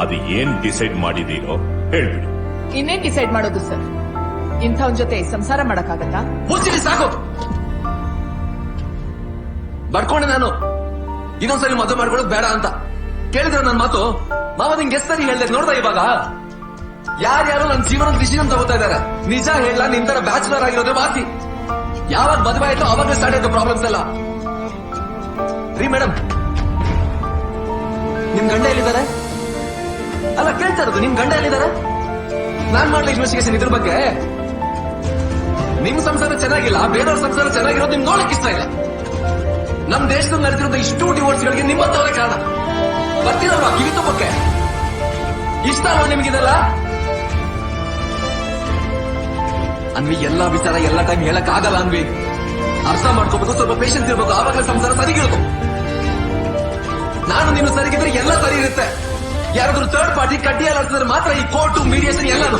ಅದು ಏನ್ ಡಿಸೈಡ್ ಮಾಡಿದೀರೋ ಹೇಳ್ಬಿಡಿ. ಇನ್ನೇನ್ ಡಿಸೈಡ್ ಮಾಡೋದು ಸರ್? ಇಂಥವನ್ ಜೊತೆ ಸಂಸಾರ ಮಾಡಕ್ಕಾಗತ್ತಾ? ಮುಚ್ಚಿರಿ ಸಾಕು! ಬರ್ಕೊಂಡೆ ನಾನು. ಇನ್ನೊಂದ್ಸರಿ ಮದುವೆ ಮಾಡ್ಕೊಳ್ಳೋದು ಬೇಡ ಅಂತ. ಕೇಳಿದ್ರೆ ನನ್ನ ಮಾತು ಮಾವ ನಿಂಗೆ ಎಷ್ಟು ಸರಿ ಹೇಳ್ದೆ ನೋಡ್ದ ಇವಾಗ? ಯಾರ್ಯಾರು ನನ್ನ ಜೀವನ ಡಿಸಿಷನ್ ತಗೋತಾ ಇದಾರೆ ನಿಜ ಹೇಳ ನಿಂತರ ತರ ಬ್ಯಾಚುಲರ್ ಆಗಿರೋದೇ ಮಾತಿ. ಯಾವಾಗ ಮದುವೆ ಆಯ್ತು ಅವಾಗ ಸ್ಟಾರ್ಟ್ ಆಯ್ತು ಪ್ರಾಬ್ಲಮ್ಸ್ ಎಲ್ಲ. ರೀ ಮೇಡಮ್ ನಿಮ್ ಗಂಡ ಎಲ್ಲಿದ್ದಾರೆ? ಅಲ್ಲ, ಕೇಳ್ತಾ ಇರೋದು, ನಿಮ್ ಗಂಡ ಎಲ್ಲಿದ್ದಾರೆ? ನಾನ್ ಮಾಡ್ಲಿ ಇನ್ವೆಸ್ಟಿಗೇಷನ್ ಇದ್ರ ಬಗ್ಗೆ. ನಿಮ್ ಸಂಸಾರ ಚೆನ್ನಾಗಿಲ್ಲ ಬೇರೆಯವ್ರ ಸಂಸಾರ ಚೆನ್ನಾಗಿರೋದು ನಿಮ್ ನೋಡಕ್ ಇಷ್ಟ ಇಲ್ಲ. ನಮ್ ದೇಶದಲ್ಲಿ ನಡೆದಿರೋ ಇಷ್ಟು ಡಿವೋರ್ಸ್ ಗಳಿಗೆ ನಿಮ್ಮಂತವರೇ ಕಾರಣ. ಬರ್ತೀರಲ್ವಾ ಕಿವಿ ತುಪ್ಪಕ್ಕೆ ಇಷ್ಟ ಅಲ್ವಾ ನಿಮ್ಗಿದೆಲ್ಲ? ಅನ್ವಿ, ಎಲ್ಲಾ ವಿಚಾರ ಎಲ್ಲಾ ಟೈಮ್ ಹೇಳಕ್ ಆಗಲ್ಲ ಅನ್ವಿ. ಅರ್ಥ ಮಾಡ್ಕೋಬೇಕು, ಸ್ವಲ್ಪ ಪೇಷನ್ಸ್ ಇರ್ಬೇಕು, ಆವಾಗಲೇ ಸಂಸಾರ ಸರಿಗಿರೋದು ನಾನು ನೀನು ಸರಿಗಿದ್ರೆ ಎಲ್ಲ ಸರಿ ಇರುತ್ತೆ. ಯಾರಾದ್ರೂ ಥರ್ಡ್ ಪಾರ್ಟಿ ಕಡ್ಡಿಯಲ್ಲಿ ಮಾತ್ರ ಈ ಕೋರ್ಟು ಮೀಡಿಯೇಷನ್ ಎಲ್ಲದು